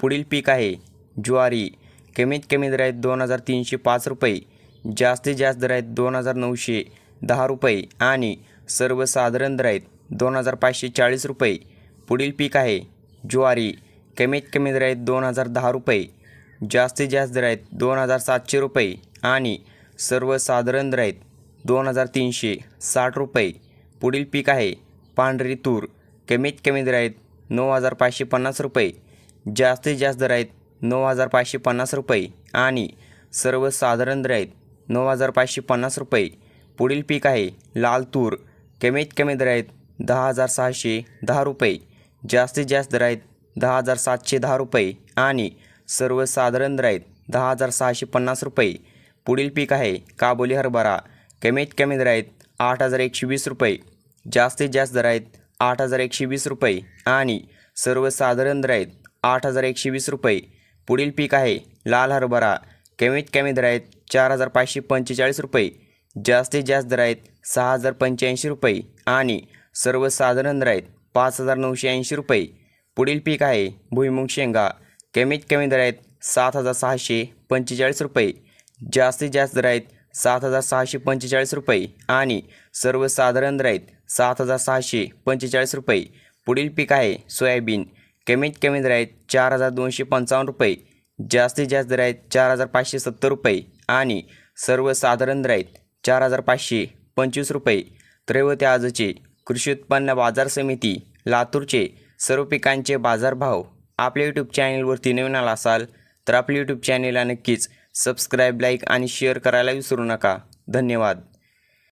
पुढील पीक आहे. ज्वारी कमीत कमी दर आहेत दोन हजार तीनशे पाच रुपये जास्तीत जास्त दर आहेत दोन हजार नऊशे दहा रुपये आणि सर्वसाधारण दर आहेत दोन हजार पाचशे चाळीस रुपये. पुढील पीक आहे. ज्वारी कमीत कमी दर आहेत दोन हजार दहा रुपये जास्तीत जास्त दर आहेत दोन हजार सातशे रुपये आणि सर्वसाधारण दर आहेत दोन हजार तीनशे साठ रुपये. पुढील पीक आहे. पांढरी तूर कमीत कमी दर आहेत नऊ हजार पाचशे पन्नास रुपये जास्तीत जास्त दर आहेत नऊ हजार पाचशे पन्नास रुपये आणि सर्वसाधारण दर आहेत नऊ हजार पाचशे पन्नास रुपये. पुढील पीक आहे लाल तूर. कमीत कमी दर आहेत दहा हजार सहाशे दहा रुपये. जास्तीत जास्त दर आहेत दहा हजार सातशे दहा रुपये आणि सर्वसाधारण दर आहेत दहा हजार सहाशे पन्नास रुपये. पुढील पीक आहे काबोली हरभरा. कमीत कमी दर आहेत आठ हजार एकशे वीस रुपये. जास्तीत जास्त दर आहेत आठ हजार एकशे वीस रुपये आणि सर्वसाधारण दर आहेत आठ हजार एकशे वीस रुपये. पुढील पीक आहे लाल हरभरा. कमीत कमी दर आहेत चार हजार पाचशे पंचेचाळीस रुपये. जास्तीत जास्त दर आहेत सहा हजार पंच्याऐंशी रुपये. आणि सर्वसाधारण दर आहेत पाच हजार नऊशे ऐंशी रुपये. पुढील पीक आहे भुईमुग शेंगा. कमीत कमी दर आहेत सात हजार सहाशे पंचेचाळीस रुपये. जास्तीत जास्त दर आहेत सात हजार सहाशे पंचेचाळीस रुपये. आणि सर्वसाधारण दर आहेत सात हजार सहाशे पंचेचाळीस रुपये. पुढील पीक आहे सोयाबीन. कमीत कमी दर आहेत चार हजार दोनशे पंचावन्न रुपये जास्तीत जास्त दर आहेत चार हजार पाचशे सत्तर रुपये आणि सर्वसाधारण दर आहेत चार हजार पाचशे पंचवीस रुपये. तर आजचे कृषी उत्पन्न बाजार समिती लातूरचे सर्व पिकांचे बाजारभाव आपल्या यूट्यूब चॅनेलवरती नवीन आला असाल तर आपल्या यूट्यूब चॅनेलला नक्कीच सबस्क्राईब लाईक आणि शेअर करायला विसरू नका. धन्यवाद.